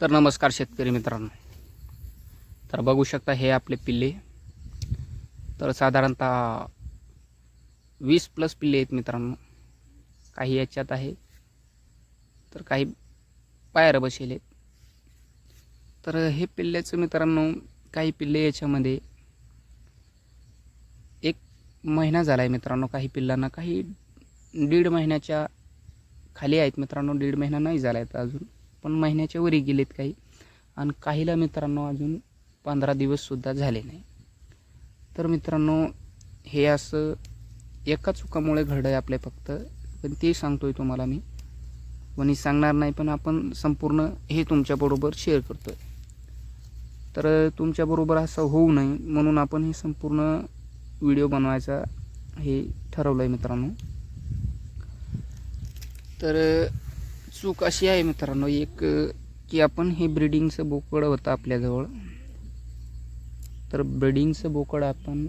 तर नमस्कार शेतकरी मित्रांनो. तर बघू शकता हे आपले पिल्ले. तर साधारणतः वीस प्लस पिल्ले आहेत मित्रांनो. काही याच्यात आहे. तर काही पायर बसेल आहेत. तर हे पिल्ल्याचं मित्रांनो काही पिल्ले याच्यामध्ये एक महिना झाला आहे मित्रांनो काही पिल्लांना. काही दीड महिन्याच्या खाली आहेत मित्रांनो. दीड महिना नाही झाला आहे अजून. पण महिन्याच्या वरी गेलेत काही. आणि काहीला मित्रांनो अजून पंधरा दिवससुद्धा झाले नाही. तर मित्रांनो हे असं एका चुकामुळे घडलं आहे आपल्या फक्त. पण ते सांगतो आहे तुम्हाला मी. कोणी सांगणार नाही पण आपण संपूर्ण हे तुमच्याबरोबर शेअर करतो आहे तर तुमच्याबरोबर असं होऊ नये म्हणून आपण हे संपूर्ण व्हिडिओ बनवायचा हे ठरवलं आहे मित्रांनो. तर चूक अशी आहे मित्रांनो एक की आपण हे ब्रिडिंगचं बोकड होतं आपल्याजवळ. तर ब्रिडिंगचं बोकड आपण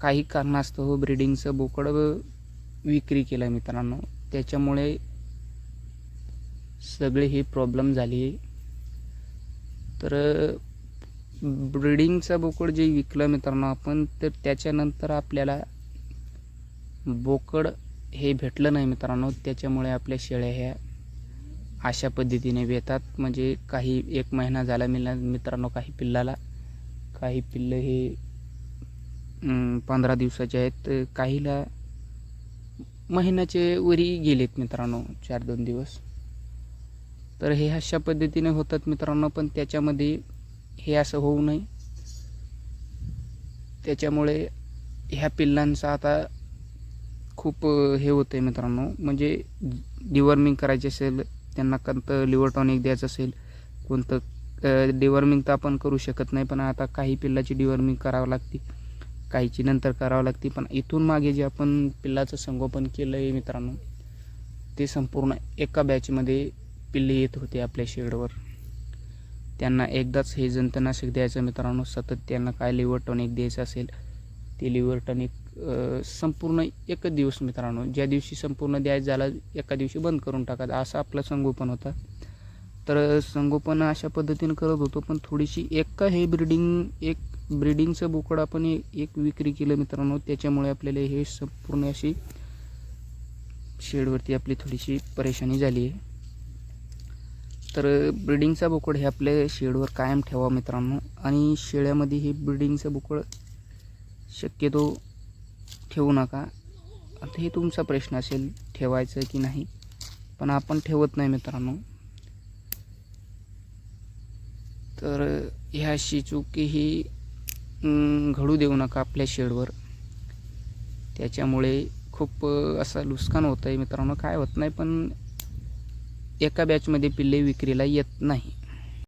काही कारणास्तव ब्रिडिंगचं बोकड विक्री केलं मित्रांनो. त्याच्यामुळे सगळे हे प्रॉब्लेम झाले. तर ब्रिडिंगचं बोकड जे विकलं मित्रांनो आपण तर त्याच्यानंतर आपल्याला बोकड हे भेटलं नाही मित्रांनो. त्याच्यामुळे आपल्या शेळ्या ह्या अशा पद्धतीने वेतात म्हणजे काही एक महिना झाला मिळणार मित्रांनो काही पिल्लाला. काही पिल्लं हे पंधरा दिवसाचे आहेत. तर काहीला महिन्याचे वरी गेलेत मित्रांनो चार दोन दिवस. तर हे अशा पद्धतीने होतात मित्रांनो पण त्याच्यामध्ये हे असं होऊ नये. त्याच्यामुळे ह्या पिल्लांचा आता खूप हे होतं आहे मित्रांनो. म्हणजे डिवॉर्मिंग करायची असेल त्यांना कोणतं लिव्हर टॉनिक द्यायचं असेल कोणतं डिवॉर्मिंग तर आपण करू शकत नाही पण आता काही पिल्लाची डिवॉर्मिंग करावं लागते. काहीची नंतर करावं लागते पण इथून मागे जे आपण पिल्लाचं संगोपन केलं आहे मित्रांनो ते संपूर्ण एका बॅचमध्ये पिल्ले येत होते आपल्या शेडवर. त्यांना एकदाच हे जंतनाशक द्यायचं मित्रांनो सतत त्यांना काय लिव्हर टॉनिक द्यायचं असेल ते लिव्हर टॉनिक संपूर्ण एकच दिवस मित्रांनो. ज्या दिवशी संपूर्ण द्यायचं झालं एका दिवशी बंद करून टाकत असं आपलं संगोपन होतं. तर संगोपन अशा पद्धतीनं करत होतो पण थोडीशी एक हे ब्रिडिंग एक ब्रिडिंगचं बोकड आपण एक विक्री केलं मित्रांनो. त्याच्यामुळे आपल्याला हे संपूर्ण अशी शेडवरती आपली थोडीशी परेशानी झाली आहे. तर ब्रिडिंगचा बोकड हे आपल्या शेडवर कायम ठेवा मित्रांनो. आणि शेळ्यामध्ये हे ब्रिडिंगचं बोकड शक्यतो ठेवू नका. आता हे तुमचा प्रश्न असेल ठेवायचं की नाही? पण आपण ठेवत नाही मित्रांनो. तर ह्या अशी चूक ही घडू देऊ नका आपल्या शेडवर. त्याच्यामुळे खूप असं नुकसान होतं आहे मित्रांनो. काय होत नाही पण एका बॅचमध्ये पिल्ले विक्रीला येत नाही.